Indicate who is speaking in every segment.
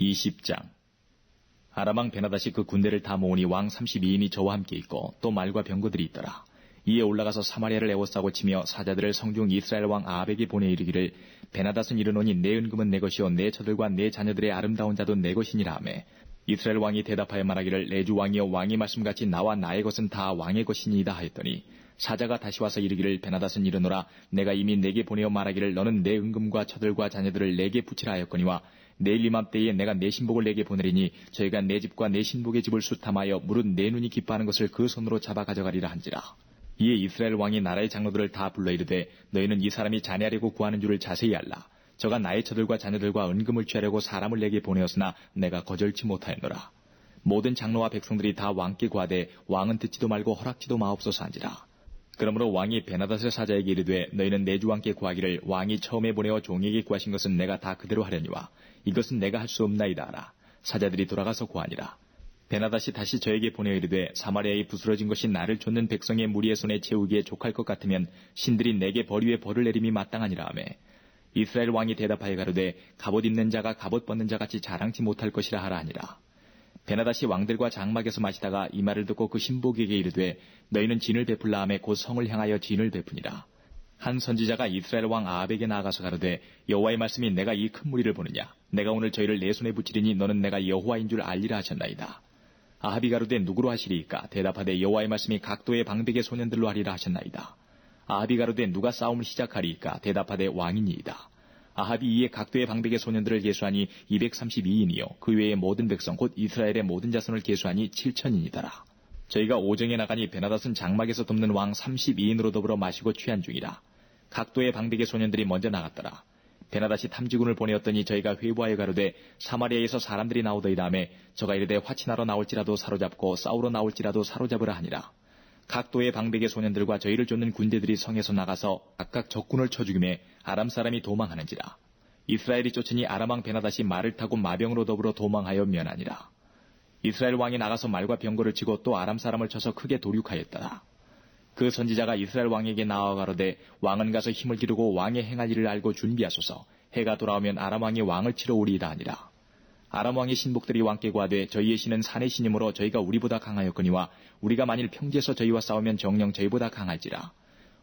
Speaker 1: 20장 아람왕 베나다시 그 군대를 다 모으니 왕 32인이 저와 함께 있고 또 말과 병거들이 있더라. 이에 올라가서 사마리아를 에워싸고 치며 사자들을 성중 이스라엘 왕 아합에게 보내 이르기를 베나닷은 이르노니 내 은금은 내 것이요 내 처들과 내 자녀들의 아름다운 자도 내 것이니라 하매 이스라엘 왕이 대답하여 말하기를 내주 왕이여 왕의 말씀같이 나와 나의 것은 다 왕의 것이니이다 하였더니 사자가 다시 와서 이르기를 베나닷은 이르노라 내가 이미 내게 보내어 말하기를 너는 내 은금과 처들과 자녀들을 내게 붙이라 하였거니와 내일 이맘때에 내가 내 신복을 내게 보내리니 저희가 내 집과 내 신복의 집을 수탐하여 무릇 내 눈이 기뻐하는 것을 그 손으로 잡아 가져가리라 한지라. 이에 이스라엘 왕이 나라의 장로들을 다 불러 이르되 너희는 이 사람이 자네하려고 구하는 줄을 자세히 알라. 저가 나의 처들과 자녀들과 은금을 취하려고 사람을 내게 보내었으나 내가 거절치 못하였노라. 모든 장로와 백성들이 다 왕께 구하되 왕은 듣지도 말고 허락지도 마옵소서 한지라 그러므로 왕이 베나닷의 사자에게 이르되 너희는 내 주 왕께 구하기를 왕이 처음에 보내어 종에게 구하신 것은 내가 다 그대로 하려니와 이것은 내가 할 수 없나이다 하라. 사자들이 돌아가서 구하니라. 베나닷이 다시 저에게 보내어 이르되 사마리아에 부스러진 것이 나를 쫓는 백성의 무리의 손에 채우기에 족할 것 같으면 신들이 내게 벌 위에 벌을 내림이 마땅하니라 하매. 이스라엘 왕이 대답하여 가로되 갑옷 입는 자가 갑옷 벗는 자 같이 자랑치 못할 것이라 하라 하니라 베나닷이 왕들과 장막에서 마시다가 이 말을 듣고 그 신복에게 이르되 너희는 진을 베풀라 하매 곧 성을 향하여 진을 베푸니라. 한 선지자가 이스라엘 왕 아합에게 나아가서 가로되 여호와의 말씀이 내가 이 큰 무리를 보느냐? 내가 오늘 저희를 내 손에 붙이리니 너는 내가 여호와인 줄 알리라 하셨나이다. 아합이 가로되 누구로 하시리이까? 대답하되 여호와의 말씀이 각도의 방백의 소년들로 하리라 하셨나이다. 아합이 가로되 누가 싸움을 시작하리이까? 대답하되 왕이니이다 아합이 이에 각도의 방백의 소년들을 계수하니 232인이요. 그 외의 모든 백성 곧 이스라엘의 모든 자손을 계수하니 7천인이더라. 저희가 오정에 나가니 베나닷은 장막에서 돕는 왕 32인으로 더불어 마시고 취한 중이라. 각도의 방백의 소년들이 먼저 나갔더라. 베나닷이 탐지군을 보내었더니 저희가 회부하여 가로되 사마리아에서 사람들이 나오더이다 하매 저가 이르되 화친하러 나올지라도 사로잡고 싸우러 나올지라도 사로잡으라 하니라 각도의 방백의 소년들과 저희를 쫓는 군대들이 성에서 나가서 각각 적군을 쳐 죽임에 아람 사람이 도망하는지라. 이스라엘이 쫓으니 아람왕 베나닷이 말을 타고 마병으로 더불어 도망하여 면하니라. 이스라엘 왕이 나가서 말과 병거를 치고 또 아람 사람을 쳐서 크게 도륙하였더라. 그 선지자가 이스라엘 왕에게 나와 가로되 왕은 가서 힘을 기르고 왕의 행할 일을 알고 준비하소서. 해가 돌아오면 아람 왕이 왕을 치러 오리이다 하니라 아람 왕의 신복들이 왕께 구하되 저희의 신은 산의 신이므로 저희가 우리보다 강하였거니와 우리가 만일 평지에서 저희와 싸우면 정령 저희보다 강할지라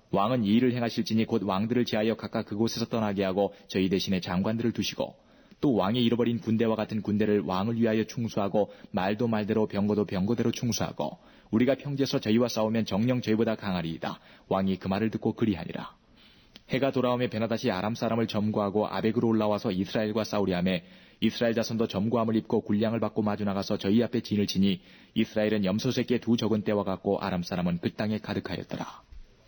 Speaker 1: 왕은 이 일을 행하실지니 곧 왕들을 제하여 각각 그곳에서 떠나게 하고 저희 대신에 장관들을 두시고 또 왕이 잃어버린 군대와 같은 군대를 왕을 위하여 충수하고 말도 말대로 병거도 병거대로 충수하고 우리가 평지에서 저희와 싸우면 정령 저희보다 강하리이다. 왕이 그 말을 듣고 그리하니라. 해가 돌아오며 베나다시 아람 사람을 점거하고 아벡으로 올라와서 이스라엘과 싸우리 하매 이스라엘 자손도 점거함을 입고 군량을 받고 마주 나가서 저희 앞에 진을 치니 이스라엘은 염소새끼의 두 적은 떼와 같고 아람 사람은 그 땅에 가득하였더라.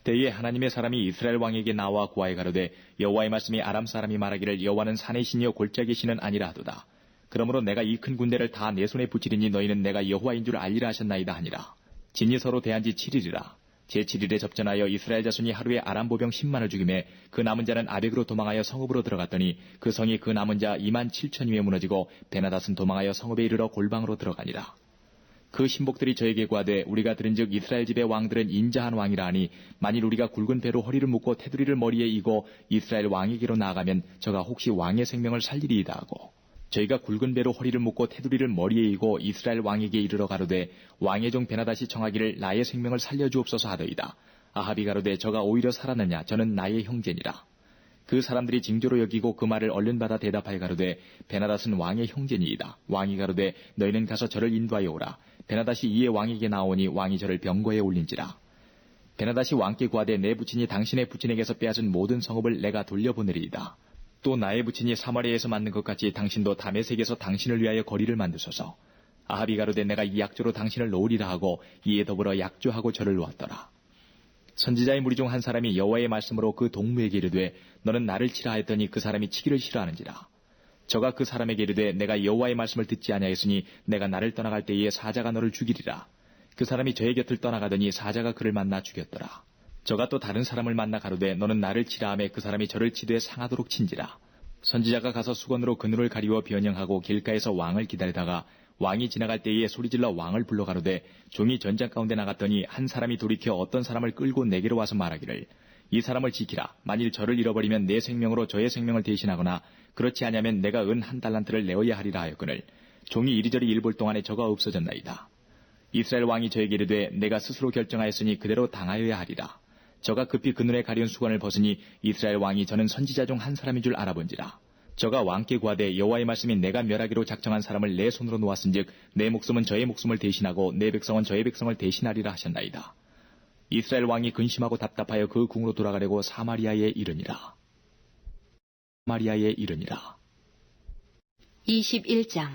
Speaker 1: 때에 하나님의 사람이 이스라엘 왕에게 나와 구하여 가로되 여호와의 말씀이 아람 사람이 말하기를 여호와는 산의 신이요 골짜기 신은 아니라 하도다. 그러므로 내가 이 큰 군대를 다 내 손에 붙이리니 너희는 내가 여호와인 줄 알리라 하셨나이다 하니라. 진이 서로 대한 지 7일이라. 제7일에 접전하여 이스라엘 자손이 하루에 아람 보병 10만을 죽임에 그 남은 자는 아벡으로 도망하여 성읍으로 들어갔더니 그 성이 그 남은 자 2만 7천 위에 무너지고 베나닷은 도망하여 성읍에 이르러 골방으로 들어가니라. 그 신복들이 저에게 구하되 우리가 들은즉 이스라엘 집의 왕들은 인자한 왕이라 하니 만일 우리가 굵은 배로 허리를 묶고 테두리를 머리에 이고 이스라엘 왕에게로 나아가면 저가 혹시 왕의 생명을 살리리이다 하고 저희가 굵은 배로 허리를 묶고 테두리를 머리에 이고 이스라엘 왕에게 이르러 가로되 왕의 종 베나다시 청하기를 나의 생명을 살려주옵소서 하더이다. 아합이 가로되 저가 오히려 살았느냐 저는 나의 형제니라. 그 사람들이 징조로 여기고 그 말을 얼른 받아 대답하여 가로되 베나닷은 왕의 형제니이다. 왕이 가로되 너희는 가서 저를 인도하여 오라. 베나닷이 이에 왕에게 나오니 왕이 저를 병거에 올린지라. 베나닷이 왕께 구하되 내 부친이 당신의 부친에게서 빼앗은 모든 성읍을 내가 돌려보내리이다. 또 나의 부친이 사마리아에서 만든 것 같이 당신도 다메섹에서 당신을 위하여 거리를 만드소서. 아합이 가로되 내가 이 약조로 당신을 놓으리라 하고 이에 더불어 약조하고 저를 놓았더라. 선지자의 무리 중 한 사람이 여호와의 말씀으로 그 동무에게 이르되 너는 나를 치라 하였더니 그 사람이 치기를 싫어하는지라. 저가 그 사람에게 이르되 내가 여호와의 말씀을 듣지 아니하였으니 내가 나를 떠나갈 때에 사자가 너를 죽이리라. 그 사람이 저의 곁을 떠나가더니 사자가 그를 만나 죽였더라. 저가 또 다른 사람을 만나 가로되 너는 나를 치라 하매 그 사람이 저를 치되 상하도록 친지라. 선지자가 가서 수건으로 그늘을 가리워 변형하고 길가에서 왕을 기다리다가 왕이 지나갈 때에 소리질러 왕을 불러 가로되 종이 전장 가운데 나갔더니 한 사람이 돌이켜 어떤 사람을 끌고 내게로 와서 말하기를 이 사람을 지키라. 만일 저를 잃어버리면 내 생명으로 저의 생명을 대신하거나 그렇지 아니하면 내가 은 한 달란트를 내어야 하리라 하였거늘 종이 이리저리 일볼 동안에 저가 없어졌나이다. 이스라엘 왕이 저에게 이르되 내가 스스로 결정하였으니 그대로 당하여야 하리라. 저가 급히 그 눈에 가려운 수건을 벗으니 이스라엘 왕이 저는 선지자 중 한 사람인 줄 알아본지라. 저가 왕께 구하되 여호와의 말씀이 내가 멸하기로 작정한 사람을 내 손으로 놓았은즉 내 목숨은 저의 목숨을 대신하고 내 백성은 저의 백성을 대신하리라 하셨나이다. 이스라엘 왕이 근심하고 답답하여 그 궁으로 돌아가려고 사마리아에 이르니라. 사마리아에 이르니라.
Speaker 2: 21장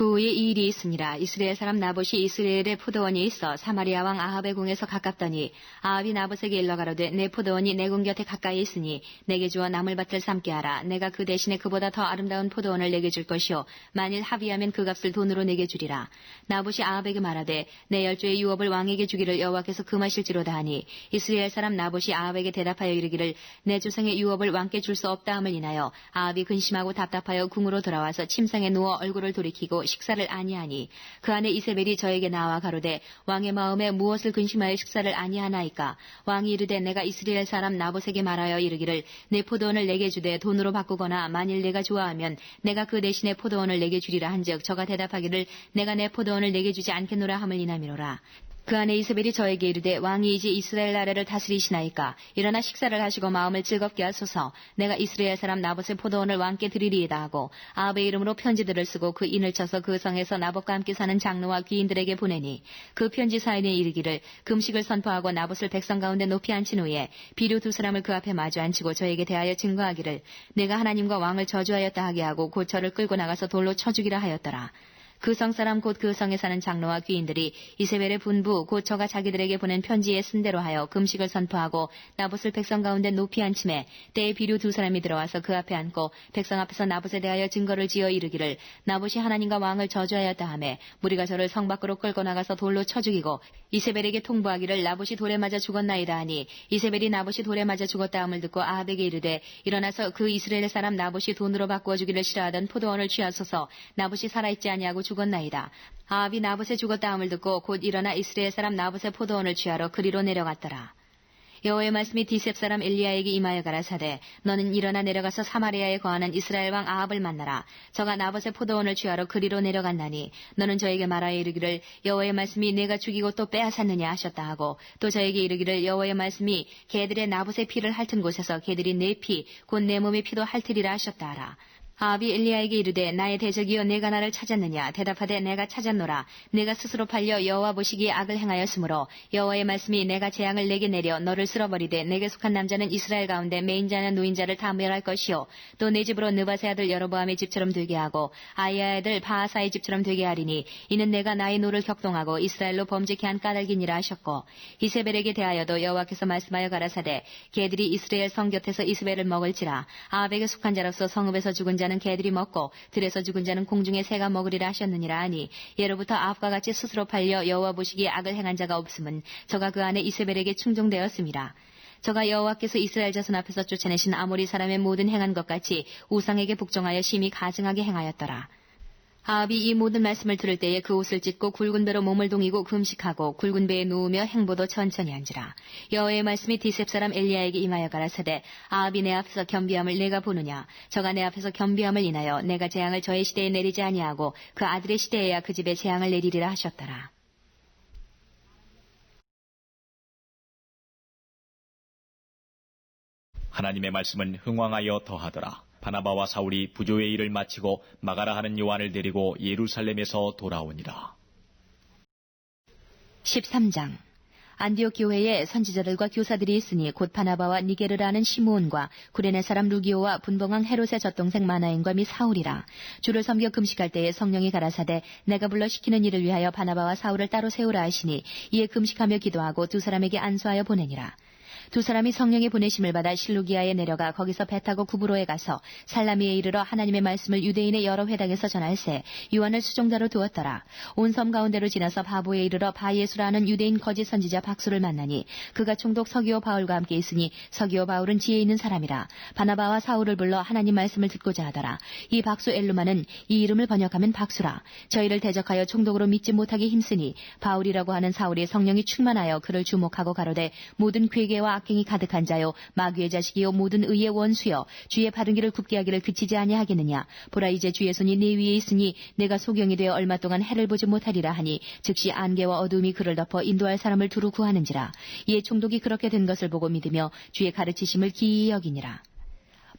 Speaker 2: 그 후에 이 일이 있으니라 이스라엘 사람 나봇이 이스라엘의 포도원이 있어 사마리아 왕 아합의 궁에서 가깝더니 아합이 나봇에게 일러 가로되 내 포도원이 내 궁 곁에 가까이 있으니 내게 주어 나물 밭을 삼게 하라. 내가 그 대신에 그보다 더 아름다운 포도원을 내게 줄 것이요. 만일 합의하면 그 값을 돈으로 내게 주리라. 나봇이 아합에게 말하되 내 열조의 유업을 왕에게 주기를 여호와께서 금하실지로다 하니 이스라엘 사람 나봇이 아합에게 대답하여 이르기를 내 조상의 유업을 왕께 줄 수 없다 함을 인하여 아합이 근심하고 답답하여 궁으로 돌아와서 침상에 누워 얼굴을 돌이키고 식사를 아니하니 그 안에 이세벨이 저에게 나와 가로되 왕의 마음에 무엇을 근심하여 식사를 아니하나이까? 왕이 이르되 내가 이스라엘 사람 나봇에게 말하여 이르기를 내 포도원을 내게 주되 돈으로 바꾸거나 만일 내가 좋아하면 내가 그 대신에 포도원을 내게 주리라 한즉 저가 대답하기를 내가 내 포도원을 내게 주지 않겠노라 함을 이남이로라 그 안에 이세벨이 저에게 이르되 왕이 이제 이스라엘 나라를 다스리시나이까? 일어나 식사를 하시고 마음을 즐겁게 하소서. 내가 이스라엘 사람 나봇의 포도원을 왕께 드리리이다 하고 아합의 이름으로 편지들을 쓰고 그 인을 쳐서 그 성에서 나봇과 함께 사는 장로와 귀인들에게 보내니 그 편지 사인에 이르기를 금식을 선포하고 나봇을 백성 가운데 높이 앉힌 후에 비료 두 사람을 그 앞에 마주 앉히고 저에게 대하여 증거하기를 내가 하나님과 왕을 저주하였다 하게 하고 곧 저를 끌고 나가서 돌로 쳐 죽이라 하였더라 그 성 사람 곧 그 성에 사는 장로와 귀인들이 이세벨의 분부 곧 저가 자기들에게 보낸 편지에 쓴 대로 하여 금식을 선포하고 나봇을 백성 가운데 높이 앉힘에 때에 비류 두 사람이 들어와서 그 앞에 앉고 백성 앞에서 나봇에 대하여 증거를 지어 이르기를 나봇이 하나님과 왕을 저주하였다 하매 무리가 저를 성 밖으로 끌고 나가서 돌로 쳐 죽이고 이세벨에게 통보하기를 나봇이 돌에 맞아 죽었나이다 하니 이세벨이 나봇이 돌에 맞아 죽었다 함을 듣고 아합에게 이르되 일어나서 그 이스라엘 사람 나봇이 돈으로 바꾸어 주기를 싫어하던 포도원을 취하소서 나봇이 살아있지 아니하고 죽었나이다. 아합이 나봇에 죽었다 함을 듣고 곧 일어나 이스라엘 사람 나봇의 포도원을 취하러 그리로 내려갔더라. 여호와의 말씀이 디셉 사람 엘리야에게 임하여 가라사대 너는 일어나 내려가서 사마리아에 거하는 이스라엘 왕 아합을 만나라 저가 나봇의 포도원을 취하러 그리로 내려갔나니 너는 저에게 말하여 이르기를 여호와의 말씀이 내가 죽이고 또 빼앗았느냐 하셨다 하고 또 저에게 이르기를 여호와의 말씀이 개들의 나봇의 피를 핥은 곳에서 개들이 내 피 곧 내 몸의 피도 핥으리라 하셨다 하라 아합이 엘리야에게 이르되 나의 대적이여 내가 나를 찾았느냐? 대답하되 내가 찾았노라. 내가 스스로 팔려 여호와 보시기에 악을 행하였으므로 여호와의 말씀이 내가 재앙을 내게 내려 너를 쓸어버리되 내게 속한 남자는 이스라엘 가운데 매인자나 노인자를 다 멸할 것이요. 또 내 집으로 느바세 아들 여로보암의 집처럼 되게 하고 아이야 아들 바하사의 집처럼 되게 하리니 이는 내가 나의 노를 격동하고 이스라엘로 범죄케 한 까닭이니라 하셨고 이세벨에게 대하여도 여호와께서 말씀하여 가라사대 개들이 이스라엘 성 곁에서 이스벨을 먹을지라. 아합에게 속한 자로서 성읍에서 죽은 자는 개들이 먹고 들에서 죽은 자는 공중의 새가 먹으리라 하셨느니라 하니 예로부터 아합과 같이 스스로 팔려 여호와 보시기에 악을 행한 자가 없음은 저가 그 안에 이세벨에게 충종되었습니다. 저가 여호와께서 이스라엘 자손 앞에서 쫓아내신 아모리 사람의 모든 행한 것 같이 우상에게 복종하여 심히 가증하게 행하였더라. 아합이 이 모든 말씀을 들을 때에 그 옷을 찢고 굵은 배로 몸을 동이고 금식하고 굵은 배에 누우며 행보도 천천히 앉으라. 여호와의 말씀이 디셉 사람 엘리야에게 임하여 가라사대 아합이 내 앞에서 겸비함을 내가 보느냐 저가 내 앞에서 겸비함을 인하여 내가 재앙을 저의 시대에 내리지 아니하고 그 아들의 시대에야 그 집에 재앙을 내리리라 하셨더라.
Speaker 1: 하나님의 말씀은 흥왕하여 더하더라. 바나바와 사울이 부조의 일을 마치고 마가라 하는 요한을 데리고 예루살렘에서 돌아오니라.
Speaker 2: 13장. 안디옥 교회에 선지자들과 교사들이 있으니 곧 바나바와 니게르라는 시므온과 구레네 사람 루기오와 분봉왕 헤롯의 젖동생 마나인과 미 사울이라. 주를 섬겨 금식할 때에 성령이 가라사대 내가 불러 시키는 일을 위하여 바나바와 사울을 따로 세우라 하시니 이에 금식하며 기도하고 두 사람에게 안수하여 보내니라 두 사람이 성령의 보내심을 받아 실루기아에 내려가 거기서 배 타고 구브로에 가서 살라미에 이르러 하나님의 말씀을 유대인의 여러 회당에서 전할세 요한을 수종자로 두었더라. 온 섬 가운데로 지나서 바보에 이르러 바예수라는 유대인 거짓 선지자 박수를 만나니 그가 총독 서기오 바울과 함께 있으니 서기오 바울은 지혜 있는 사람이라. 바나바와 사울을 불러 하나님 말씀을 듣고자 하더라. 이 박수 엘루마는 이 이름을 번역하면 박수라. 저희를 대적하여 총독으로 믿지 못하게 힘쓰니 바울이라고 하는 사울이 성령이 충만하여 그를 주목하고 가로되 모든 괴계와 악행이 가득한 자요. 마귀의 자식이요. 모든 의의 원수여. 주의 바른 길을 굽게 하기를 그치지 아니하겠느냐? 보라 이제 주의 손이 네 위에 있으니 내가 소경이 되어 얼마 동안 해를 보지 못하리라 하니 즉시 안개와 어둠이 그를 덮어 인도할 사람을 두루 구하는지라. 이에 총독이 그렇게 된 것을 보고 믿으며 주의 가르치심을 기이 여기니라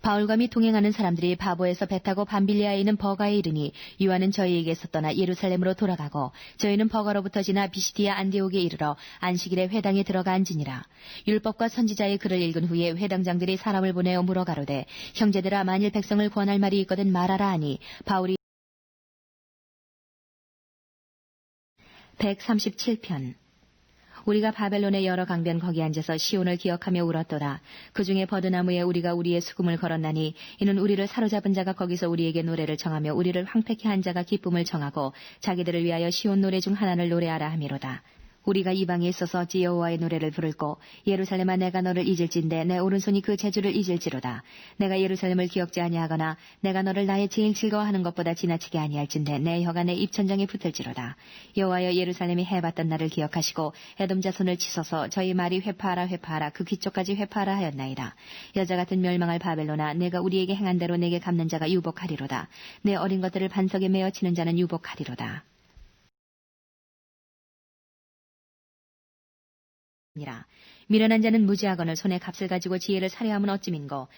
Speaker 2: 바울과 및 동행하는 사람들이 바보에서 배 타고 밤빌리아에 있는 버가에 이르니 유아는 저희에게서 떠나 예루살렘으로 돌아가고 저희는 버가로부터 지나 비시디아 안디옥에 이르러 안식일에 회당에 들어가 앉으니라. 율법과 선지자의 글을 읽은 후에 회당장들이 사람을 보내어 물어가로되 형제들아 만일 백성을 권할 말이 있거든 말하라 하니 바울이 137편 우리가 바벨론의 여러 강변 거기 앉아서 시온을 기억하며 울었도다. 그 중에 버드나무에 우리가 우리의 수금을 걸었나니 이는 우리를 사로잡은 자가 거기서 우리에게 노래를 청하며 우리를 황폐케 한 자가 기쁨을 청하고 자기들을 위하여 시온 노래 중 하나를 노래하라 함이로다. 우리가 이방에 있어서 어찌 여호와의 노래를 부를고 예루살렘아 내가 너를 잊을진데 내 오른손이 그 재주를 잊을지로다. 내가 예루살렘을 기억지 아니하거나 내가 너를 나의 제일 즐거워하는 것보다 지나치게 아니할진데 내 혀가 내 입천장에 붙을지로다. 여호와여 예루살렘이 해봤던 날을 기억하시고 에돔 자손을 치소서 저희 말이 회파하라 회파하라 그 귀쪽까지 회파하라 하였나이다. 여자 같은 멸망할 바벨로나 내가 우리에게 행한 대로 내게 갚는 자가 유복하리로다. 내 어린 것들을 반석에 메어 치는 자는 유복하리로다 니라 미련한 자는 무지하거늘 손에 값을 가지고 지혜를 살해함은 어찌민고